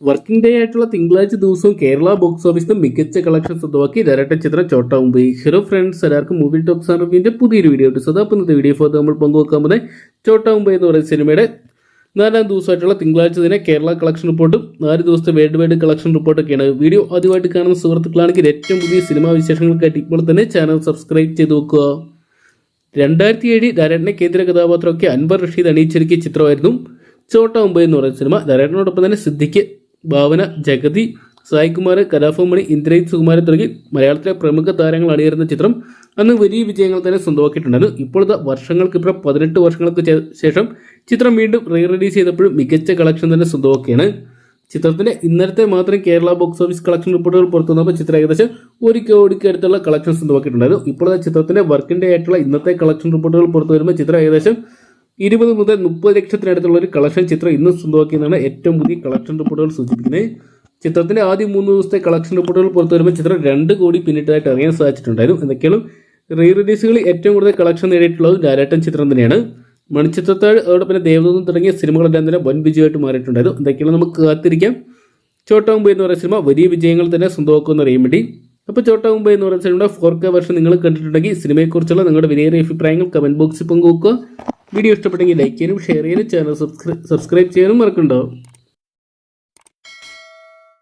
Working day ആയിട്ടുള്ള തിങ്കളാഴ്ച ദിവസവും കേരള ബോക്സ് ഓഫീസിൽ മികച്ച കളക്ഷൻ സ്വന്തമാക്കി ഇതരട്ട ചിത്രം ചോട്ട മുംബൈ ഹീറോ ഫ്രണ്ട്സ് എല്ലാവർക്കും മൂവി ആൻഡ് റിവ്യൂവിന്റെ പുതിയൊരു വീഡിയോ ഉണ്ട് സോ അപ്പോൾ ഇന്നത്തെ വീഡിയോ ഫോർ നമ്മൾ പങ്കുവെക്കാൻ പോകുന്നത് ചോട്ട മുംബൈ എന്ന് പറയുന്ന സിനിമയുടെ നാലാം ദിവസമായിട്ടുള്ള തിങ്കളാഴ്ച തന്നെ കേരള കളക്ഷൻ റിപ്പോർട്ടും നാല് ദിവസത്തെ വേൾഡ് വൈഡ് കളക്ഷൻ റിപ്പോർട്ടൊക്കെയാണ് വീഡിയോ ആദ്യമായിട്ട് കാണുന്ന സുഹൃത്തുക്കളാണെങ്കിൽ ഏറ്റവും പുതിയ സിനിമാ വിശേഷങ്ങൾക്കായിട്ട് ഇപ്പോൾ തന്നെ ചാനൽ സബ്സ്ക്രൈബ് ചെയ്ത് നോക്കുക രണ്ടായിരത്തി ഏഴിൽ ധാരണ കേന്ദ്ര കഥാപാത്രമൊക്കെ അൻവർ റഷീദ് അണിയിച്ചൊരുക്കിയ ചിത്രമായിരുന്നു ചോട്ട മുംബൈ എന്ന് പറയുന്ന സിനിമ. ധാരണയോടൊപ്പം തന്നെ സിദ്ദിഖ് ഭാവന ജഗതി സായികുമാർ കലാഭവമണി ഇന്ദ്രജിത് സുകുമാരൻ തുടങ്ങി മലയാളത്തിലെ പ്രമുഖ താരങ്ങൾ അണിയിരുന്ന ചിത്രം അന്ന് വലിയ വിജയങ്ങൾ തന്നെ സ്വന്തമാക്കിയിട്ടുണ്ടായിരുന്നു ഇപ്പോഴത്തെ വർഷങ്ങൾക്ക് ഇപ്പം പതിനെട്ട് വർഷങ്ങൾക്ക് ശേഷം ചിത്രം വീണ്ടും റീ റിലീസ് ചെയ്തപ്പോഴും മികച്ച കളക്ഷൻ തന്നെ സ്വന്തമാക്കിയാണ് ചിത്രത്തിന്റെ ഇന്നലത്തെ മാത്രം കേരള ബോക്സ് ഓഫീസ് കളക്ഷൻ റിപ്പോർട്ടുകൾ പുറത്തു വന്നപ്പോൾ ചിത്രം ഏകദേശം ഒരു കോടിക്ക് അടുത്തുള്ള കളക്ഷൻ സ്വന്തമാക്കിയിട്ടുണ്ടായിരുന്നു ഇപ്പോഴത്തെ ചിത്രത്തിന്റെ വർക്കിംഗ് ആയിട്ടുള്ള ഇന്നത്തെ കളക്ഷൻ റിപ്പോർട്ടുകൾ പുറത്തു വരുമ്പോൾ ചിത്രം ഏകദേശം ഇരുപത് മുതൽ മുപ്പത് ലക്ഷത്തിനടുത്തുള്ള ഒരു കളക്ഷൻ ചിത്രം ഇന്ന് സ്വന്തമാക്കിയെന്നാണ് ഏറ്റവും പുതിയ കളക്ഷൻ റിപ്പോർട്ടുകൾ സൂചിപ്പിക്കുന്നത്. ചിത്രത്തിന്റെ ആദ്യ മൂന്ന് ദിവസത്തെ കളക്ഷൻ റിപ്പോർട്ടുകൾ പുറത്തു വരുമ്പോൾ ചിത്രം രണ്ട് കോടി പിന്നിട്ടതായിട്ട് അറിയാൻ സാധിച്ചിട്ടുണ്ടായിരുന്നു. എന്തൊക്കെയാണ് റീ റിലീസുകളിൽ ഏറ്റവും കൂടുതൽ കളക്ഷൻ നേടിയിട്ടുള്ളത് ഡയറക്ടൻ ചിത്രം തന്നെയാണ്. മണിച്ചിത്രത്താഴ് പിന്നെ ദേവദൂതം തുടങ്ങിയ സിനിമകളെല്ലാം തന്നെ വൻ വിജയമായിട്ട് മാറിയിട്ടുണ്ടായിരുന്നു. എന്തൊക്കെയാണ് നമുക്ക് കാത്തിരിക്കാം. ചോട്ടാ മുംബൈ എന്ന് പറയുന്ന സിനിമ വലിയ വിജയങ്ങൾ തന്നെ സ്വന്തമാക്കുമെന്ന് അറിയാൻ വേണ്ടി. അപ്പോൾ ചോട്ടാ മുംബൈ എന്ന് പറയുന്ന സിനിമയുടെ ഫോർ കെ വർഷം നിങ്ങൾ കണ്ടിട്ടുണ്ടെങ്കിൽ സിനിമയെക്കുറിച്ചുള്ള നിങ്ങളുടെ വിലയേറിയ അഭിപ്രായങ്ങൾ കമന്റ് ബോക്സിൽ പങ്കുവെക്കുക. വീഡിയോ ഇഷ്ടപ്പെട്ടെങ്കിൽ ലൈക്ക് ചെയ്യാനും ഷെയർ ചെയ്യാനും ചാനൽ സബ്സ്ക്രൈബ് ചെയ്യാനും മറക്കണ്ടാവും